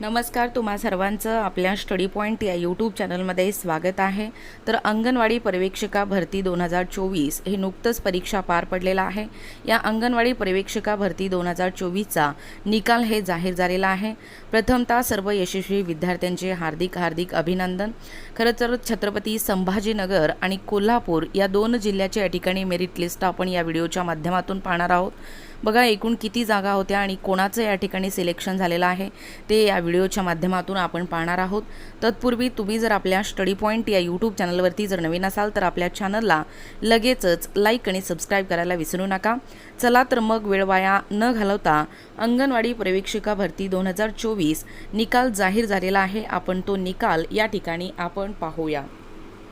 नमस्कार तुम्हा सर्वांचं आपल्या स्टडी पॉईंट या यूट्यूब चॅनलमध्ये स्वागत आहे. तर अंगणवाडी पर्यवेक्षिका भरती दोन हजार चोवीस हे नुकतंच परीक्षा पार पडलेलं आहे. या अंगणवाडी पर्यवेक्षिका भरती दोन हजार चोवीसचा निकाल हे जाहीर झालेला आहे. प्रथमतः सर्व यशस्वी विद्यार्थ्यांचे हार्दिक हार्दिक अभिनंदन. खरं तर छत्रपती संभाजीनगर आणि कोल्हापूर या दोन जिल्ह्याच्या या ठिकाणी मेरिट लिस्ट आपण या व्हिडिओच्या माध्यमातून पाहणार आहोत. बघा एकूण किती जागा होत्या आणि कोणाचं या ठिकाणी सिलेक्शन झालेलं आहे ते या व्हिडिओच्या माध्यमातून आपण पाहणार आहोत. तत्पूर्वी तुम्ही जर आपल्या स्टडी पॉईंट या यूट्यूब चॅनलवरती जर नवीन असाल तर आपल्या चॅनलला लगेचच लाईक आणि सबस्क्राईब करायला विसरू नका. चला तर मग वेळ वाया न घालवता अंगणवाडी प्रवेक्षिका भरती दोन हजार चोवीस निकाल जाहीर झालेला आहे. आपण तो निकाल या ठिकाणी आपण पाहूया.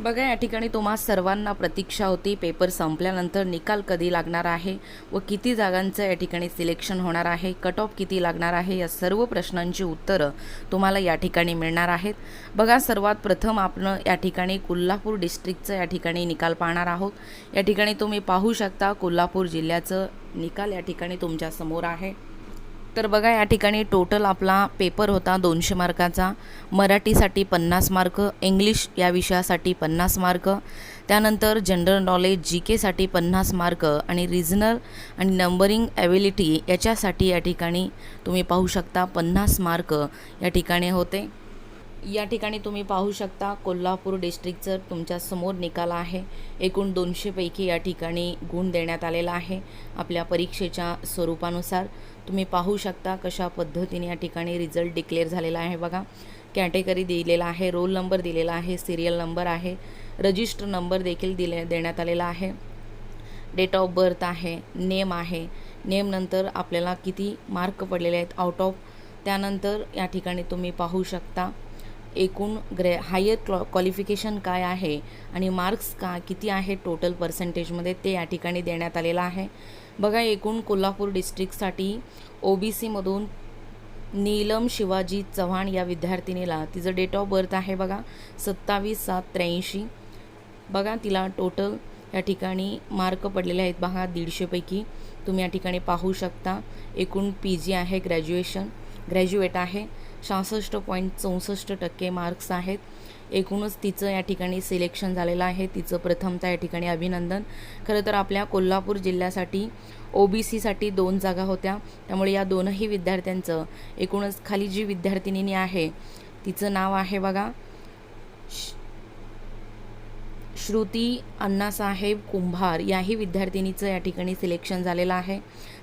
बघा या ठिकाणी तुम्हा सर्वांना प्रतीक्षा होती. पेपर संपल्यानंतर निकाल कधी लागणार आहे व किती जागांचं या ठिकाणी सिलेक्शन होणार आहे कट ऑफ किती लागणार आहे या सर्व प्रश्नांची उत्तरं तुम्हाला या ठिकाणी मिळणार आहेत. बघा सर्वात प्रथम आपण या ठिकाणी कोल्हापूर डिस्ट्रिक्टचं या ठिकाणी निकाल पाहणार आहोत. या ठिकाणी तुम्ही पाहू शकता कोल्हापूर जिल्ह्याचं निकाल या ठिकाणी तुमच्यासमोर आहे. तर बघा या ठिकाणी टोटल आपला पेपर होता दोनशे मार्काचा. मराठीसाठी पन्नास मार्क इंग्लिश या विषयासाठी पन्नास मार्क. त्यानंतर जनरल नॉलेज जी केसाठी पन्नास मार्क आणि रिजनल आणि नंबरिंग ॲबिलिटी याच्यासाठी या ठिकाणी तुम्ही पाहू शकता पन्नास मार्क या ठिकाणी होते. या ठिकाणी तुम्ही पाहू शकता कोल्हापूर डिस्ट्रिक्टचं तुमच्यासमोर निकाल आहे. एकूण दोनशेपैकी या ठिकाणी गुण देण्यात आलेला आहे. आपल्या परीक्षेच्या स्वरूपानुसार तुम्ही पाहू शकता कशा पद्धतीने या ठिकाणी रिझल्ट डिक्लेअर झालेला आहे. बघा कॅटेगरी दिलेला आहे रोल नंबर दिलेला आहे सिरियल नंबर आहे रजिस्टर नंबर देखील दिले देण्यात आलेला आहे. डेट ऑफ बर्थ आहे नेम आहे. नेमनंतर आपल्याला किती मार्क पडलेले आहेत आउट ऑफ त्यानंतर या ठिकाणी तुम्ही पाहू शकता एकूण ग्रे हायर क्लॉ क्वालिफिकेशन काय आहे आणि मार्क्स का किती आहे टोटल पर्सेंटेजमध्ये ते या ठिकाणी देण्यात आलेलं आहे. बघा एकूण कोल्हापूर डिस्ट्रिक्टसाठी ओ बी सीमधून नीलम शिवाजी चव्हाण या विद्यार्थिनीला तिचं डेट ऑफ बर्थ आहे बघा सत्तावीस सात त्र्याऐंशी. बघा तिला टोटल या ठिकाणी मार्क पडलेले आहेत बघा दीडशेपैकी. तुम्ही या ठिकाणी पाहू शकता एकूण पी जी आहे ग्रॅज्युएशन ग्रॅज्युएट आहे. सहासष्ट पॉईंट चौसष्ट टक्के मार्क्स आहेत. एकूणच तिचं या ठिकाणी सिलेक्शन झालेलं आहे. तिचं प्रथमता या ठिकाणी अभिनंदन. खरं तर आपल्या कोल्हापूर जिल्ह्यासाठी ओ बी सीसाठी दोन जागा होत्या. त्यामुळे या दोनही विद्यार्थ्यांचं एकूणच खाली जी विद्यार्थिनी आहे तिचं नाव आहे बघा. श्रुती अण्णासाहेब कुंभार याही विद्यार्थिनीचं या ठिकाणी सिलेक्शन झालेलं आहे.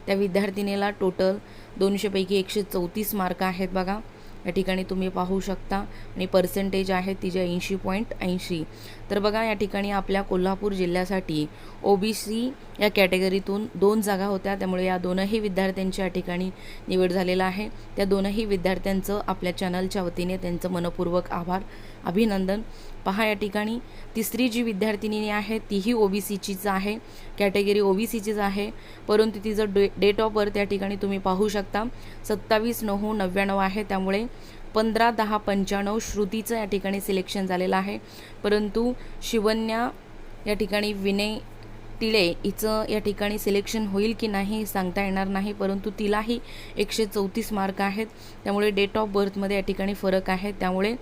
त्या विद्यार्थिनीला टोटल दोनशेपैकी एकशे चौतीस मार्क आहेत बघा. या ठिकाणी तुम्ही पाहू शकता. आणि पर्सेंटेज आहे तिचे ऐंशी पॉईंट ऐंशी. तर बघा या ठिकाणी आपल्या कोल्हापूर जिल्ह्यासाठी ओ बी सी या कॅटेगरीतून दोन जागा होत्या. त्यामुळे या दोनही विद्यार्थ्यांच्या या ठिकाणी निवड झालेला आहे. त्या दोनही विद्यार्थ्यांचं आपल्या चॅनलच्या वतीने त्यांचं मनपूर्वक आभार. अभिनंदन. पहा या ठिकाणी तिसरी जी विद्यार्थिनी आहे तीही ओ बी सीचीच आहे. कॅटेगरी ओ बी सीचीच आहे. परंतु तिचं डे डेट ऑफ बर्थ या ठिकाणी तुम्ही पाहू शकता. सत्तावीस नऊ नव्याण्णव आहे. त्यामुळे पंधरा दहा पंच्याण्णव श्रुतीचं या ठिकाणी सिलेक्शन झालेलं आहे. परंतु शिवन्या या ठिकाणी विनय तिळे हिचं या ठिकाणी सिलेक्शन होईल की नाही सांगता येणार नाही परंतु तिलाही एकशे चौतीस मार्क आहेत. त्यामुळे डेट ऑफ बर्थमध्ये या ठिकाणी फरक आहे. त्यामुळे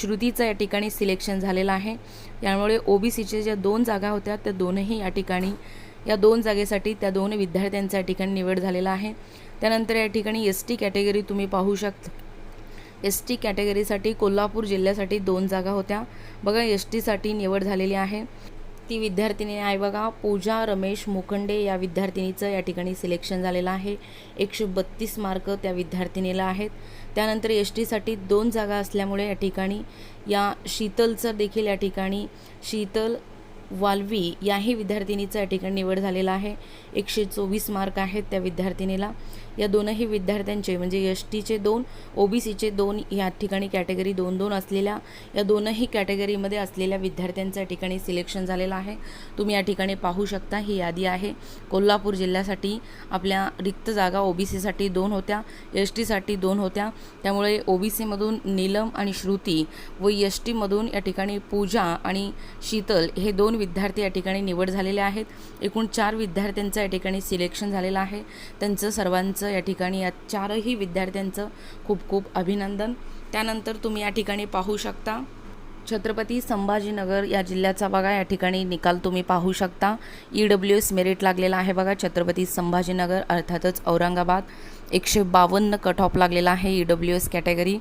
श्रुतीचं या ठिकाणी सिलेक्शन झालेलं आहे. त्यामुळे ओ बी सीच्या ज्या दोन जागा होत्या त्या दोनही या ठिकाणी या दोन जागेसाठी त्या दोन विद्यार्थ्यांचा या ठिकाणी निवड झालेला आहे. त्यानंतर या ठिकाणी एस टी कॅटेगरी तुम्ही पाहू शकता. एस टी कॅटेगरीसाठी कोल्हापूर जिल्ह्यासाठी दोन जागा होत्या. बघा एस टीसाठी निवड झालेली आहे. ती विद्यार्थिनी आहे. बघा पूजा रमेश मुखंडे या विद्यार्थिनीचं या ठिकाणी सिलेक्शन झालेलं आहे. एकशे बत्तीस मार्क त्या विद्यार्थिनीला आहेत. त्यानंतर एस टीसाठी दोन जागा असल्यामुळे या ठिकाणी या शीतलचं देखील या ठिकाणी शीतल वाल्वी याही विद्यार्थिनीचं या ठिकाणी निवड झालेला आहे. एकशे चोवीस मार्क आहेत त्या विद्यार्थिनीला. या दोनही विद्यार्थ्यांचे म्हणजे एस टीचे दोन ओ बी सीचे दोन या ठिकाणी कॅटेगरी दोन दोन असलेल्या या दोनही कॅटेगरीमध्ये असलेल्या विद्यार्थ्यांच्या ठिकाणी सिलेक्शन झालेलं आहे. तुम्ही या ठिकाणी पाहू शकता ही यादी आहे. कोल्हापूर जिल्ह्यासाठी आपल्या रिक्त जागा ओ बी सीसाठी दोन होत्या एस टीसाठी दोन होत्या. त्यामुळे ओ बी सीमधून नीलम आणि श्रुती व एस टीमधून या ठिकाणी पूजा आणि शीतल हे दोन विद्यार्थी या ठिकाणी निवड झालेले आहेत. एकूण चार विद्यार्थ्यांचं या ठिकाणी सिलेक्शन झालेलं आहे. त्यांचं सर्वांचं या ठिकाणी या चारही विद्यार्थ्यांचं खूप खूप अभिनंदन. त्यानंतर तुम्ही या ठिकाणी पाहू शकता छत्रपती संभाजीनगर या जिल्ह्याचा बघा या ठिकाणी निकाल तुम्ही पाहू शकता. ई डब्ल्यू एस मेरिट लागलेला आहे बघा छत्रपती संभाजीनगर अर्थातच औरंगाबाद. एकशे बावन्न कट ऑफ लागलेला आहे E W S category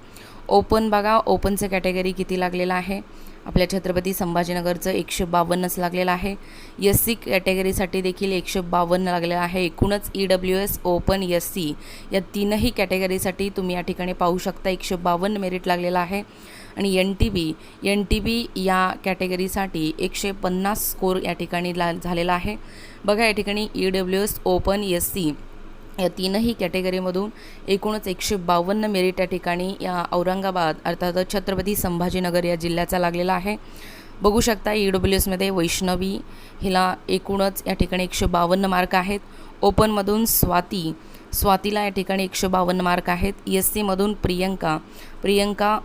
open बघा ओपनचं कॅटेगरी किती लागलेलं आहे? आपल्या छत्रपती संभाजीनगरचं एकशे बावन्नच लागलेलं आहे. एस सी कॅटेगरीसाठी देखील एकशे बावन्न लागलेलं आहे. एकूणच E W S open S C या तीनही कॅटेगरीसाठी तुम्ही या ठिकाणी पाहू शकता एकशे बावन्न मेरिट लागलेलं आहे. आणि N T B N T B या कॅटेगरीसाठी एकशे पन्नास स्कोर या ठिकाणी ला झालेला आहे. बघा या ठिकाणी E W S open S C या तीनही कॅटेगरीमधून एकूणच एकशे बावन्न मेरिट या ठिकाणी या औरंगाबाद अर्थात छत्रपती संभाजीनगर या जिल्ह्याचा लागलेला आहे. बघू शकता ई डब्ल्यू एसमध्ये वैष्णवी हिला एकूणच या ठिकाणी एकशे बावन्न मार्क आहेत. ओपनमधून स्वाती स्वातीला या ठिकाणी एकशे बावन्न मार्क आहेत. एस सीमधून प्रियंका प्रियंका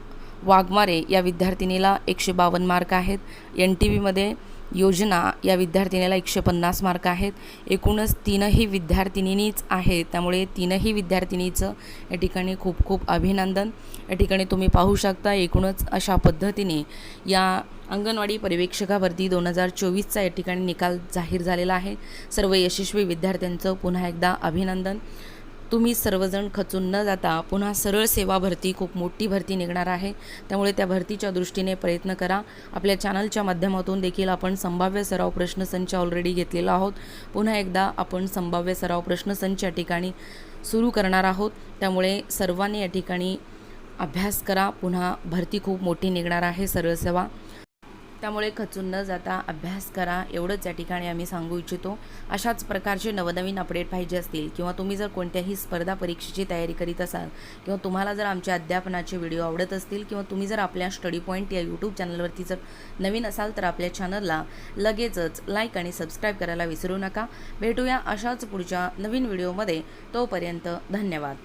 वाघमारे या विद्यार्थिनीला एकशे बावन्न मार्क आहेत. एन टी व्हीमध्ये योजना या विद्यार्थिनीला एकशे पन्नास मार्क आहेत. एकूणच तीनही विद्यार्थिनीच आहेत त्यामुळे तीनही विद्यार्थिनीचं या ठिकाणी खूप खूप अभिनंदन. या ठिकाणी तुम्ही पाहू शकता एकूणच अशा पद्धतीने या अंगणवाडी पर्यवेक्षकावरती दोन हजार चोवीसचा या ठिकाणी निकाल जाहीर झालेला आहे. सर्व यशस्वी विद्यार्थ्यांचं पुन्हा एकदा अभिनंदन. तुम्ही सर्वजण खचून न जाता पुन्हा सरळ सेवा भरती खूप मोठी भरती निघणार आहे. त्यामुळे त्या भरतीच्या दृष्टीने प्रयत्न करा. आपल्या चॅनलच्या माध्यमातून देखील आपण संभाव्य सराव प्रश्नसंच ऑलरेडी घेतलेला आहोत. पुन्हा एकदा आपण संभाव्य सराव प्रश्नसंच या ठिकाणी सुरू करणार आहोत. त्यामुळे सर्वांनी या ठिकाणी अभ्यास करा. पुन्हा भरती खूप मोठी निघणार आहे. सरळ सेवा. त्यामुळे खचून न जाता अभ्यास करा. एवढंच या ठिकाणी आम्ही सांगू इच्छितो. अशाच प्रकारचे नवनवीन अपडेट पाहिजे असतील किंवा तुम्ही जर कोणत्याही स्पर्धा परीक्षेची तयारी करीत असाल किंवा तुम्हाला जर आमच्या अध्यापनाचे व्हिडिओ आवडत असतील किंवा तुम्ही जर आपल्या स्टडी पॉईंट या यूट्यूब चॅनलवरती जर नवीन असाल तर आपल्या चॅनलला लगेचच लाईक आणि सबस्क्राईब करायला विसरू नका. भेटूया अशाच पुढच्या नवीन व्हिडिओमध्ये तोपर्यंत धन्यवाद.